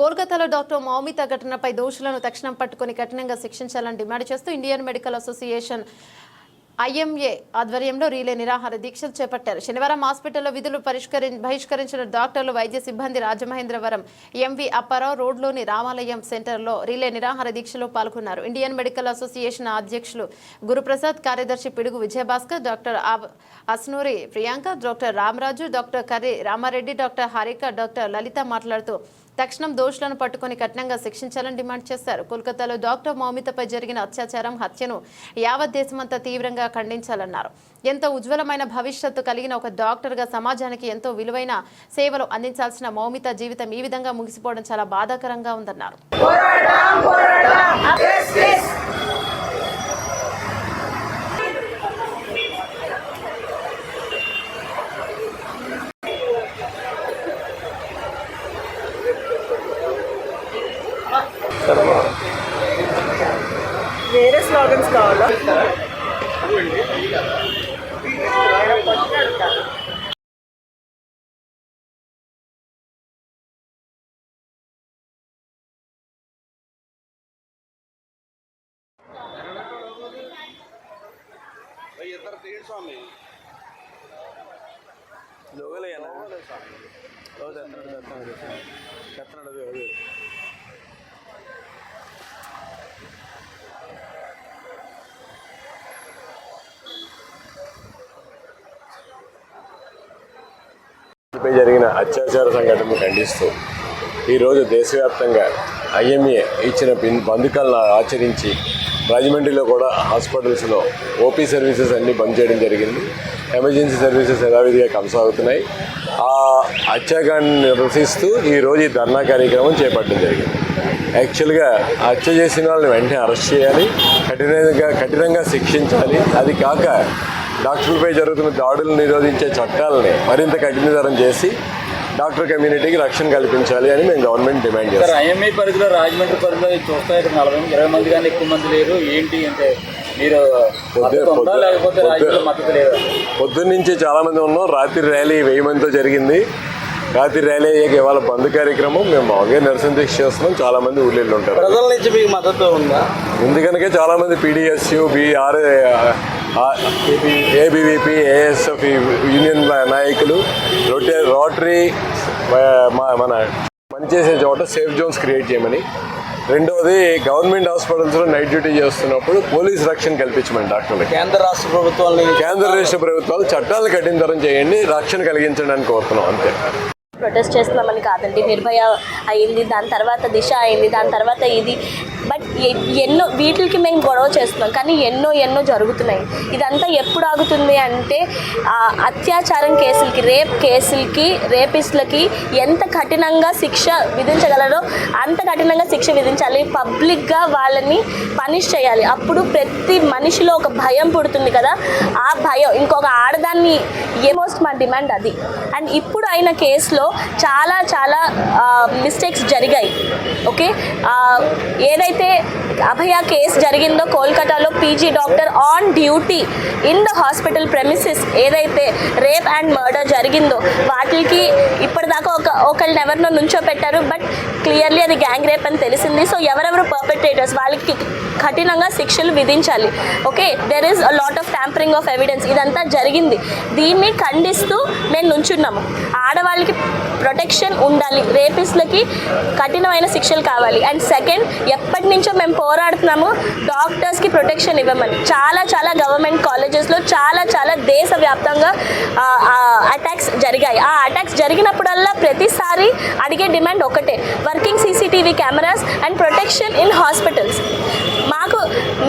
కోల్కతాలో డాక్టర్ మౌమిత ఘటనపై దోషులను తక్షణం పట్టుకుని కఠినంగా శిక్షించాలని డిమాండ్ చేస్తూ ఇండియన్ మెడికల్ అసోసియేషన్ ఐఎంఏ ఆధ్వర్యంలో రీలే నిరాహార దీక్షలు చేపట్టారు. శనివారం హాస్పిటల్లో విధులు పరిష్కరి బహిష్కరించిన డాక్టర్లు వైద్య సిబ్బంది రాజమహేంద్రవరం ఎంవి అప్పారావు రోడ్లోని రామాలయం సెంటర్లో రీలే నిరాహార దీక్షలో పాల్గొన్నారు. ఇండియన్ మెడికల్ అసోసియేషన్ అధ్యక్షులు గురుప్రసాద్ కార్యదర్శి Pidugu Vijayabhaskar doctor Asnuri Priyanka doctor Ramaraju doctor Karri Ramareddy doctor Harika doctor Lalitha మాట్లాడుతూ తక్షణం దోషులను పట్టుకొని కఠినంగా శిక్షించాలని డిమాండ్ చేశారు. కోల్కతాలో డాక్టర్ మౌమితపై జరిగిన అత్యాచారం హత్యను యావత్ దేశమంతా తీవ్రంగా ఖండించాలన్నారు. ఎంతో ఉజ్వలమైన భవిష్యత్తు కలిగిన ఒక డాక్టర్గా సమాజానికి ఎంతో విలువైన సేవలు అందించాల్సిన మౌమిత జీవితం ఈ విధంగా ముగిసిపోవడం చాలా బాధాకరంగా ఉందన్నారు వేరే స్లోగన్స్ కావాలా పై జరిగిన అత్యాచార సంఘటనను ఖండిస్తూ ఈరోజు దేశవ్యాప్తంగా ఐఎంఏ ఇచ్చిన పిన్ బంధుకాలను ఆచరించి రాజమండ్రిలో కూడా హాస్పిటల్స్లో ఓపీ సర్వీసెస్ అన్నీ బంద్ చేయడం జరిగింది. ఎమర్జెన్సీ సర్వీసెస్ యథావిధిగా కొనసాగుతున్నాయి. ఆ అత్యాచారాన్ని నిరసిస్తూ ఈరోజు ఈ ధర్నా కార్యక్రమం చేపట్టడం జరిగింది. యాక్చువల్గా హత్య చేసిన వాళ్ళని వెంటనే అరెస్ట్ చేయాలి. కఠినంగా కఠినంగా శిక్షించాలి. అది కాక డాక్టర్లపై జరుగుతున్న దాడులను నిరోధించే చట్టాలని మరింత కఠినతరం చేసి డాక్టర్ కమ్యూనిటీకి రక్షణ కల్పించాలి అని మేము గవర్నమెంట్ డిమాండ్ చేస్తాం. ఐఎంఐ పరిధిలో రాజమండ్రి పరిధిలో చూస్తే ఇక్కడ నలభై ఇరవై మంది కానీ ఎక్కువ మంది లేరు. ఏంటి అంటే మీరు మద్దతు ఉందా పొద్దు- లేకపోతే పొద్దు- రాజకీయ మద్దతు లేదా? పొద్దున్న నుంచి చాలామంది ఉన్నాం. రాత్రి ర్యాలీ వెయ్యి మందితో జరిగింది. రాత్రి ర్యాలీ అయ్యాక ఇవాళ బంద్ కార్యక్రమం. మేము మామూలుగా నిరసన దీక్ష చేస్తున్నాం. చాలామంది ఊళ్ళో ఉంటారు. ప్రజల నుంచి మీకు మద్దతు ఉందా? ఎందుకనకే చాలామంది PDSU BR ABVP ASF union నాయకులు రొటే రోటరీ మన పనిచేసే చోట సేఫ్ జోన్స్ క్రియేట్ చేయమని. రెండవది గవర్నమెంట్ హాస్పిటల్స్లో నైట్ డ్యూటీ చేస్తున్నప్పుడు పోలీస్ రక్షణ కల్పించమని డాక్టర్లకి. కేంద్ర రాష్ట్ర ప్రభుత్వాన్ని కేంద్ర రాష్ట్ర ప్రభుత్వాలు చట్టాలు కఠినతరం చేయండి రక్షణ కలిగించండి అని కోరుతున్నాం. అంతే. ప్రొటెస్ట్ చేస్తున్నామని కాదండి నిర్భయ అయింది దాని తర్వాత దిశ అయింది దాని తర్వాత ఇది. బట్ ఎన్నో వీటికి మేము గొడవ చేస్తున్నాం కానీ ఎన్నో ఎన్నో జరుగుతున్నాయి. ఇదంతా ఎప్పుడు ఆగుతుంది అంటే ఆ, అత్యాచారం కేసులకి రేప్ కేసులకి రేపిస్టులకి ఎంత కఠినంగా శిక్ష విధించగలరో అంత కఠినంగా శిక్ష విధించాలి. పబ్లిక్గా వాళ్ళని పనిష్ చేయాలి. అప్పుడు ప్రతి మనిషిలో ఒక భయం పుడుతుంది కదా. ఆ భయం ఇంకొక ఆడదాన్ని ఏమోస్ట్ మా డిమాండ్ అది. అండ్ ఇప్పుడు అయిన కేసులో చాలా చాలా మిస్టేక్స్ జరిగాయి. ఓకే ఏదైతే అభయ కేసు జరిగిందో కోల్కతాలో PG doctor on duty in the hospital premises ఏదైతే రేప్ అండ్ మర్డర్ జరిగిందో వాటికి ఇప్పటిదాకా ఒక ఒకళ్ళని ఎవరినో నుంచో పెట్టారు. బట్ క్లియర్లీ అది గ్యాంగ్ రేప్ అని తెలిసింది. సో ఎవరెవరు పర్పెట్రేటర్స్ వాళ్ళకి కఠినంగా శిక్షలు విధించాలి. Okay there is a lot of tampering of evidence ఇదంతా జరిగింది. దీన్ని ఖండిస్తూ మేము నుంచున్నాము. ఆడవాళ్ళకి ప్రొటెక్షన్ ఉండాలి. రేపిస్ట్లకి కఠినమైన శిక్షలు కావాలి. అండ్ సెకండ్ ఎప్పటి నుంచో మేము పోరాడుతున్నాము డాక్టర్స్కి ప్రొటెక్షన్ ఇవ్వమని. చాలా చాలా గవర్నమెంట్ కాలేజెస్లో చాలా చాలా దేశవ్యాప్తంగా అటాక్స్ జరిగాయి. ఆ అటాక్స్ జరిగినప్పుడల్లా ప్రతిసారి అడిగే డిమాండ్ ఒకటే. Working CCTV cameras and protection in hospitals. మాకు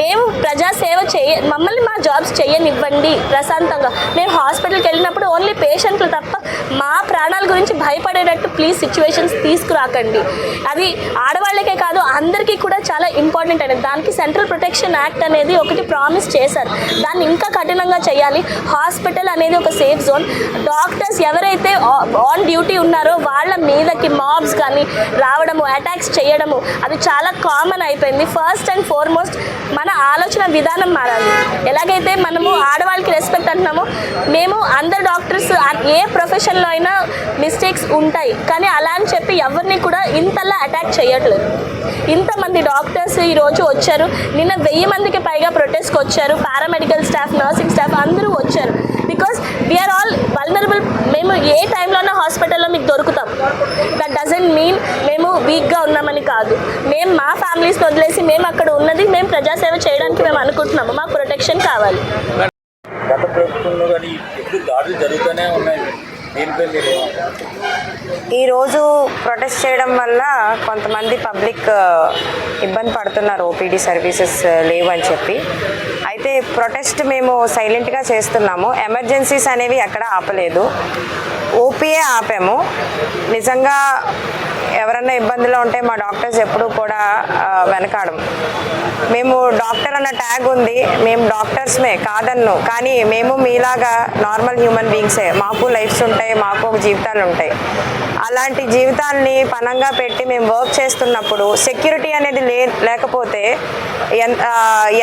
మేము ప్రజాసేవ చేయ మమ్మల్ని మా జాబ్స్ చేయనివ్వండి ప్రశాంతంగా. మేము హాస్పిటల్కి వెళ్ళినప్పుడు ఓన్లీ పేషెంట్లు తప్ప మా ప్రాణాల గురించి భయపడేటట్టు ప్లీజ్ సిచ్యువేషన్స్ తీసుకురాకండి. అది ఆడవాళ్ళకే కాదు అందరికీ కూడా చాలా ఇంపార్టెంట్ అనేది దానికి సెంట్రల్ ప్రొటెక్షన్ యాక్ట్ అనేది ఒకటి ప్రామిస్ చేశారు. దాన్ని ఇంకా కఠినంగా చేయాలి. హాస్పిటల్ అనేది ఒక సేఫ్ జోన్. డాక్టర్స్ ఎవరైతే ఆన్ డ్యూటీ ఉన్నారో వాళ్ళ మీదకి మాబ్స్ కానీ రావడము అటాక్స్ చేయడము అది చాలా కామన్ అయిపోయింది. ఫస్ట్ అండ్ ఫార్మోస్ట్ మన ఆలోచన విధానం మారాలి. ఎలాగైతే మనము ఆడవాళ్ళకి రెస్పెక్ట్ అంటున్నామో మేము అందరు డాక్టర్స్ ఏ ప్రొఫెషన్లో అయినా మిస్టేక్స్ ఉంటాయి. కానీ అలా అని చెప్పి ఎవరిని కూడా ఇంతలా అటాక్ చేయట్లేదు. ఇంతమంది డాక్టర్స్ ఈరోజు వచ్చారు. నిన్న వెయ్యి మందికి పైగా ప్రొటెస్ట్కి వచ్చారు పారామెడికల్ స్టాఫ్ నర్సింగ్ స్టాఫ్ అందరూ వచ్చారు. బికాస్ వీఆర్ ఆల్ వల్నరబుల్ మేము ఏ టైంలోనో హాస్పిటల్లో మీకు దొరుకుతాం. దట్ డజంట్ మీన్ మేము వీక్గా ఉన్నామని కాదు. మేము మా ఫ్యామిలీస్ని వదిలేసి మేము అక్కడ ఉన్నది మేము ప్రజాసేవ చేయడానికి మేము అనుకుంటున్నాము. మాకు ప్రొటెక్షన్ కావాలి. గత ప్రభుత్వంలో కానీ ఎప్పుడు దాడులు జరుగుతూనే ఉన్నాయి? ఈరోజు ప్రొటెస్ట్ చేయడం వల్ల కొంతమంది పబ్లిక్ ఇబ్బంది పడుతున్నారు. ఓపీడీ సర్వీసెస్ ఆ, లేవు అని చెప్పి. అయితే ప్రొటెస్ట్ మేము సైలెంట్గా చేస్తున్నాము. ఎమర్జెన్సీస్ అనేవి ఎక్కడ ఆపలేదు. ఓపీఏ ఆపాము. నిజంగా ఎవరన్నా ఇబ్బందిలో ఉంటే మా డాక్టర్స్ ఎప్పుడూ కూడా వెనకాడం. మేము డాక్టర్ అన్న ట్యాగ్ ఉంది. మేము డాక్టర్స్మే కాదన్ను. కానీ మేము మీలాగా నార్మల్ హ్యూమన్ బీయింగ్సే. మాకు లైఫ్స్ ఉంటాయి మాకు ఒక జీవితాలు ఉంటాయి. అలాంటి జీవితాల్ని పనంగా పెట్టి మేము వర్క్ చేస్తున్నప్పుడు సెక్యూరిటీ అనేది లే లేకపోతే ఎంత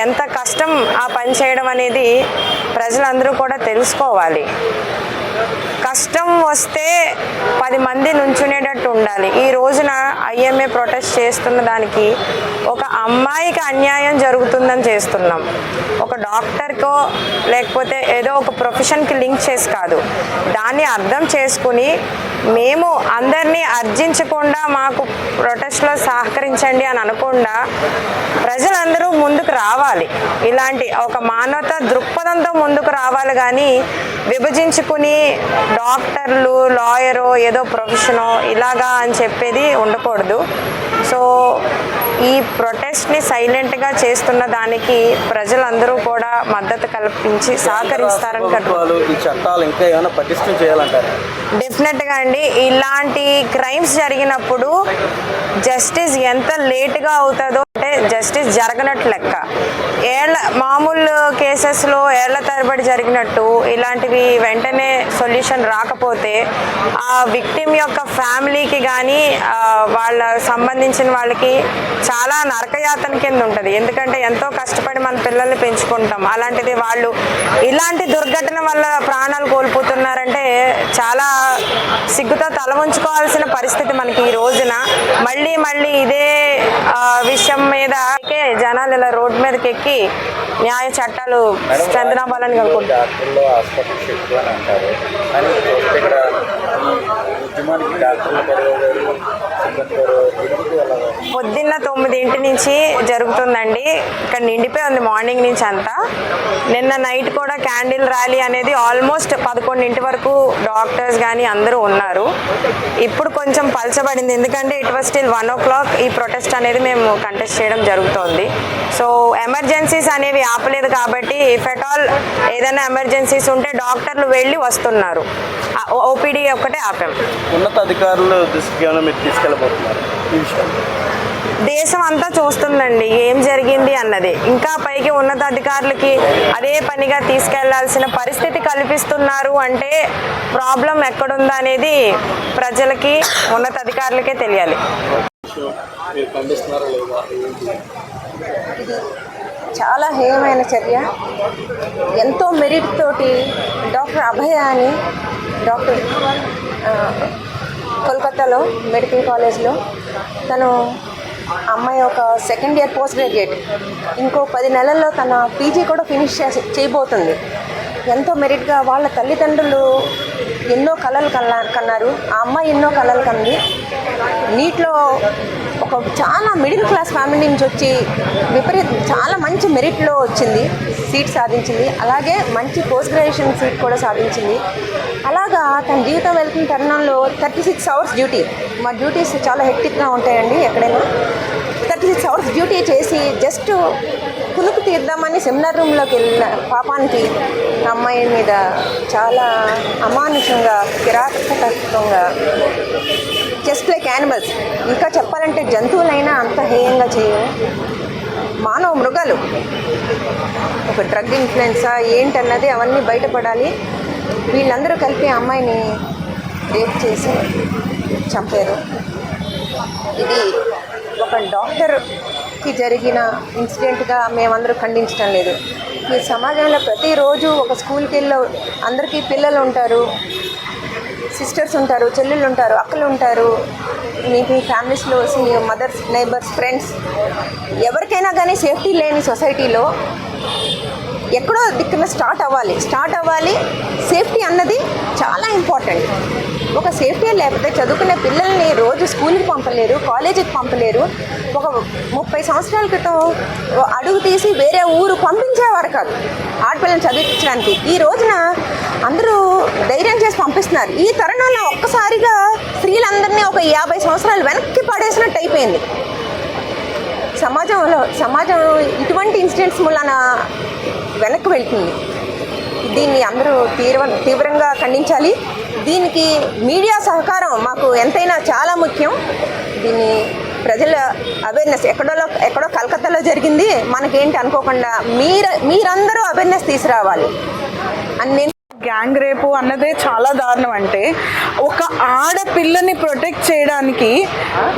ఎంత కష్టం ఆ పని చేయడం అనేది ప్రజలందరూ కూడా తెలుసుకోవాలి. కష్టం వస్తే పది మంది నుంచునేటట్టు ఉండాలి. ఈ రోజున ఐఎంఏ ప్రొటెస్ట్ చేస్తున్న దానికి ఒక అమ్మాయికి అన్యాయం జరుగుతుందని చేస్తున్నాం. ఒక డాక్టర్కో లేకపోతే ఏదో ఒక ప్రొఫెషన్కి లింక్ చేసి కాదు. దాన్ని అర్థం చేసుకుని మేము అందరినీ అర్జించకుండా మాకు ప్రొటెస్ట్లో సహకరించండి అని అనకుండా ప్రజలందరూ ముందుకు రావాలి. ఇలాంటి ఒక మానవత దృక్పథంతో ముందుకు రావాలి కానీ విభజించుకుని డాక్టర్లు లాయరు ఏదో ప్రొఫెషనో ఇలాగా అని చెప్పేది ఉండకూడదు. సో ఈ ప్రొటెస్ట్ని సైలెంట్గా చేస్తున్న దానికి ప్రజలందరూ కూడా మద్దతు కల్పించి సహకరిస్తారని కట్టు ప్రభుత్వాలు ఈ చట్టాలు ఇంకా ఏమైనా పటిష్టం చేయాలంటారు? డెఫినెట్గా అండి. ఇలాంటి క్రైమ్స్ జరిగినప్పుడు జస్టిస్ ఎంత లేట్గా అవుతుందో అంటే జస్టిస్ జరగనట్టు లెక్క. ఏళ్ళ మామూలు కేసెస్లో ఏళ్ళ తరబడి జరిగినట్టు ఇలాంటివి వెంటనే సొల్యూషన్ రాకపోతే ఆ విక్టిమ్ యొక్క ఫ్యామిలీకి కానీ వాళ్ళ సంబంధించిన వాళ్ళకి చాలా నరకయాతన కింద ఉంటుంది. ఎందుకంటే ఎంతో కష్టపడి మన పిల్లల్ని పెంచుకుంటాం. అలాంటిది వాళ్ళు ఇలాంటి దుర్ఘటన వల్ల ప్రాణాలు కోల్పోతున్నారంటే చాలా సిగ్గుతో తల ఉంచుకోవాల్సిన పరిస్థితి మనకి ఈ రోజున. మళ్ళీ మళ్ళీ ఇదే విషయం మీద జనాలు ఇలా రోడ్డు మీదకి ఎక్కి న్యాయ చట్టాలు స్ట్రెంథన్ అవ్వాలని కోరుకుంటున్నాను డాక్టర్లు హాస్పిటల్స్ ఎక్కువ అని అంటారు. కానీ చూస్తే ఇక్కడ ఈ ఉద్యమానికి డాక్టర్లు పడవగారు సిబ్బంది గారు ఎందుకు అలా పొద్దున్న తొమ్మిదింటి నుంచి ఉంటుందండి ఇక్కడ నిండిపోయి ఉంది మార్నింగ్ నుంచి అంతా. నిన్న నైట్ కూడా క్యాండిల్ ర్యాలీ అనేది ఆల్మోస్ట్ పదకొండింటి వరకు డాక్టర్స్ కానీ అందరూ ఉన్నారు. ఇప్పుడు కొంచెం పలచబడింది. ఎందుకంటే it was still one o'clock ఈ ప్రొటెస్ట్ అనేది మేము కంటెస్ట్ చేయడం జరుగుతోంది. సో ఎమర్జెన్సీస్ అనేవి ఆపలేదు కాబట్టి ఇఫ్ ఎట్ ఆల్ ఏదైనా ఎమర్జెన్సీస్ ఉంటే డాక్టర్లు వెళ్ళి వస్తున్నారు. ఓపీడీ ఒక్కటే ఆపాం. ఉన్నత అధికారులు దృష్టికి మీరు తీసుకెళ్ళబోతున్నారు? ఈ దేశం అంతా చూస్తుందండి ఏం జరిగింది అన్నది. ఇంకా పైకి ఉన్నతాధికారులకి అదే పనిగా తీసుకెళ్ళాల్సిన పరిస్థితి కల్పిస్తున్నారు అంటే ప్రాబ్లం ఎక్కడుందా అనేది ప్రజలకి ఉన్నతాధికారులకే తెలియాలి. చాలా హేయమైన చర్య. ఎంతో మెరిట్ తోటి డాక్టర్ అభయ అని డాక్టర్ కోల్కతాలో మెడికల్ కాలేజ్లో తను అమ్మాయి ఒక సెకండ్ ఇయర్ పోస్ట్ గ్రాడ్యుయేట్ ఇంకో పది నెలల్లో తన పీజీ కూడా ఫినిష్ చేసి చేయబోతుంది. ఎంతో మెరిట్గా వాళ్ళ తల్లిదండ్రులు ఎన్నో కళలు కన్నా కన్నారు. ఆ అమ్మాయి ఎన్నో కళలు కంది నీట్లో ఒక చాలా మిడిల్ క్లాస్ ఫ్యామిలీ నుంచి వచ్చి విపరీత చాలా మంచి మెరిట్లో వచ్చింది సీట్ సాధించింది. అలాగే మంచి పోస్ట్ గ్రాడ్యుయేషన్ సీట్ కూడా సాధించింది. అలాగా తన జీవితం వెళ్తున్న తరుణంలో థర్టీ సిక్స్ అవర్స్ డ్యూటీ మా డ్యూటీస్ చాలా హెక్టిక్గా ఉంటాయండి ఎక్కడైనా. థర్టీ సిక్స్ అవర్స్ డ్యూటీ చేసి జస్ట్ కునుకు తీద్దామని సెమినార్ రూమ్లోకి వెళ్ళిన పాపానికి ఆ అమ్మాయి మీద చాలా అమానుషంగా కిరాతకంగా జస్ట్ లైక్ యానిమల్స్. ఇంకా చెప్పాలంటే జంతువులైనా అంత హేయంగా చేయవు. మానవ మృగాలు. ఒక డ్రగ్ ఇన్ఫ్లుయెన్సా ఏంటన్నది అవన్నీ బయటపడాలి. వీళ్ళందరూ కలిపి అమ్మాయిని రేప్ చేసి చంపారు. ఇది ఒక డాక్టర్కి జరిగిన ఇన్సిడెంట్గా మేమందరూ ఖండించడం లేదు. ఈ సమాజంలో ప్రతిరోజు ఒక స్కూల్కి వెళ్ళి అందరికీ పిల్లలు ఉంటారు. సిస్టర్స్ ఉంటారు చెల్లెళ్ళు ఉంటారు అక్కలు ఉంటారు మీ మీ ఫ్యామిలీస్లో మదర్స్ నైబర్స్ ఫ్రెండ్స్ ఎవరికైనా కానీ సేఫ్టీ లేని సొసైటీలో ఎక్కడో దిక్కున స్టార్ట్ అవ్వాలి. స్టార్ట్ అవ్వాలి సేఫ్టీ అన్నది చాలా ఇంపార్టెంట్ ఒక సేఫ్టీ లేకపోతే చదువుకునే పిల్లల్ని రోజు స్కూల్కి పంపలేరు కాలేజీకి పంపలేరు. ఒక ముప్పై సంవత్సరాల క్రితం అడుగు తీసి వేరే ఊరు పంపించేవారు కాదు. ఆడపిల్లని చదివించడానికి. ఈ రోజున అందరూ ధైర్యం చేసి పంపిస్తున్నారు. ఈ తరుణంలో ఒక్కసారిగా స్త్రీలందరినీ ఒక యాభై సంవత్సరాలు వెనక్కి పడేసినట్టు అయిపోయింది. సమాజంలో సమాజం ఇటువంటి ఇన్సిడెంట్స్ మూలన వెనక్కి వెళ్తుంది. దీన్ని అందరూ తీవ్ర తీవ్రంగా ఖండించాలి. దీనికి మీడియా సహకారం మాకు ఎంతైనా చాలా ముఖ్యం. దీన్ని ప్రజల అవేర్నెస్ ఎక్కడో ఎక్కడో కలకత్తాలో జరిగింది. మనకేంటి అనుకోకుండా మీరు మీరందరూ అవేర్నెస్ తీసుకురావాలి. అని నేను గ్యాంగ్ రేపు అన్నదే చాలా దారుణం అంటే ఒక ఆడపిల్లని ప్రొటెక్ట్ చేయడానికి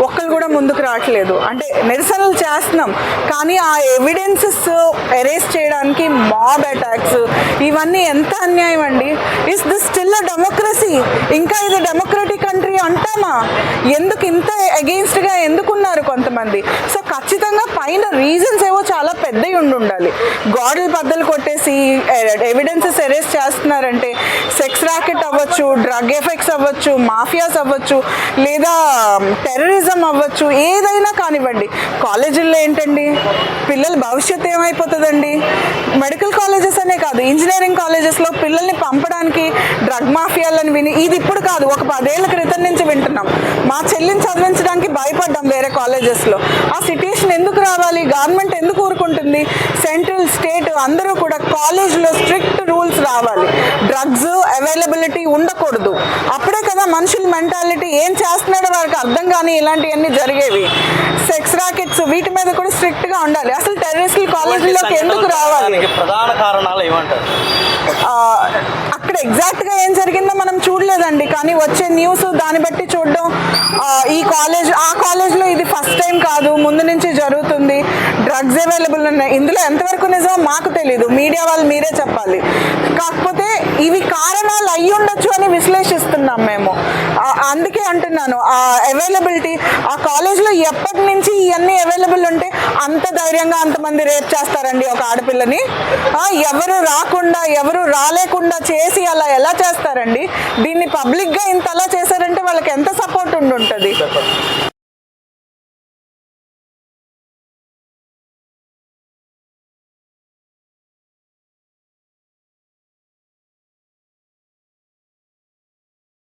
ఒక్కరు కూడా ముందుకు రావట్లేదు. అంటే నిరసనలు చేస్తున్నాం. కానీ ఆ ఎవిడెన్సెస్ ఎరేస్ చేయడానికి మాబ్ అటాక్స్ ఇవన్నీ ఎంత అన్యాయం అండి? Is this still a democracy ఇంకా ఇది డెమోక్రటిక్ కంట్రీ అంటామా? ఎందుకు ఇంత అగెయిన్స్ట్గా ఎందుకున్నారు కొంతమంది? సో ఖచ్చితంగా పైన రీజన్స్ ఏవో చాలా పెద్దవి ఉండి ఉండాలి గోడలు బద్దలు కొట్టేసి eh, ఎవిడెన్సెస్ ఎరేస్ చేస్తున్నారంటే సెక్స్ ర్యాకెట్ అవ్వచ్చు డ్రగ్ ఎఫెక్ట్స్ అవ్వచ్చు మాఫియాస్ అవ్వచ్చు లేదా టెర్రరిజం అవ్వచ్చు ఏదైనా కానివ్వండి. కాలేజీల్లో ఏంటండి? పిల్లల భవిష్యత్తు ఏమైపోతుందండి? మెడికల్ కాలేజెస్ అనే కాదు ఇంజనీరింగ్ కాలేజెస్లో పిల్లల్ని పంపడానికి డ్రగ్ మాఫియాలని విని ఇది ఇప్పుడు కాదు ఒక పదేళ్ళ క్రితం నుంచి వింటున్నాం. మా చెల్లిని చదివించడానికి భయపడ్డాం వేరే కాలేజెస్లో. ఆ సిట్యుయేషన్ ఎందుకు రావాలి? గవర్నమెంట్ ఎందుకు ఊరుకుంటుంది? సెంట్రల్ స్టేట్ అందరూ కూడా కాలేజ్లో స్ట్రిక్ట్ రూల్స్ రావాలి. డ్రగ్స్ అవైలబిలిటీ ఉండకూడదు. అప్పుడే కదా మనుషుల మెంటాలిటీ ఏం చేస్తున్నాడో వారికి అర్థం కానీ ఇలాంటివన్నీ జరిగేవి. సెక్స్ రాకెట్స్ వీటి మీద కూడా స్ట్రిక్ట్గా ఉండాలి. అసలు టెర్రరిస్టులు కాలేజీలోకి ఎందుకు రావాలి? ప్రధాన కారణాలు ఏమంటారు? ఎగ్జాక్ట్గా ఏం జరిగిందో మనం చూడలేదండి. కానీ వచ్చే న్యూస్ దాన్ని బట్టి చూడడం ఈ కాలేజ్ ఆ కాలేజ్లో ఇది ఫస్ట్ టైం కాదు ముందు నుంచి జరుగుతుంది. డ్రగ్స్ అవైలబుల్ ఉన్నాయి. ఇందులో ఎంతవరకు నిజమో మాకు తెలియదు మీడియా వాళ్ళు మీరే చెప్పాలి. కాకపోతే ఇవి కారణాలు అయ్యి ఉండొచ్చు అని విశ్లేషిస్తున్నాం మేము. అందుకే అంటున్నాను ఆ అవైలబిలిటీ ఆ కాలేజ్లో ఎప్పటి నుంచి ఇవన్నీ అవైలబుల్ ఉంటే అంత ధైర్యంగా అంతమంది రేప్ చేస్తారండి ఒక ఆడపిల్లని. ఎవరు రాకుండా ఎవరు రాలేకుండా చేసి అలా ఎలా చేస్తారండి? దీన్ని పబ్లిక్గా ఇంత అలా చేశారంటే వాళ్ళకి ఎంత సపోర్ట్ ఉండి ఉంటుంది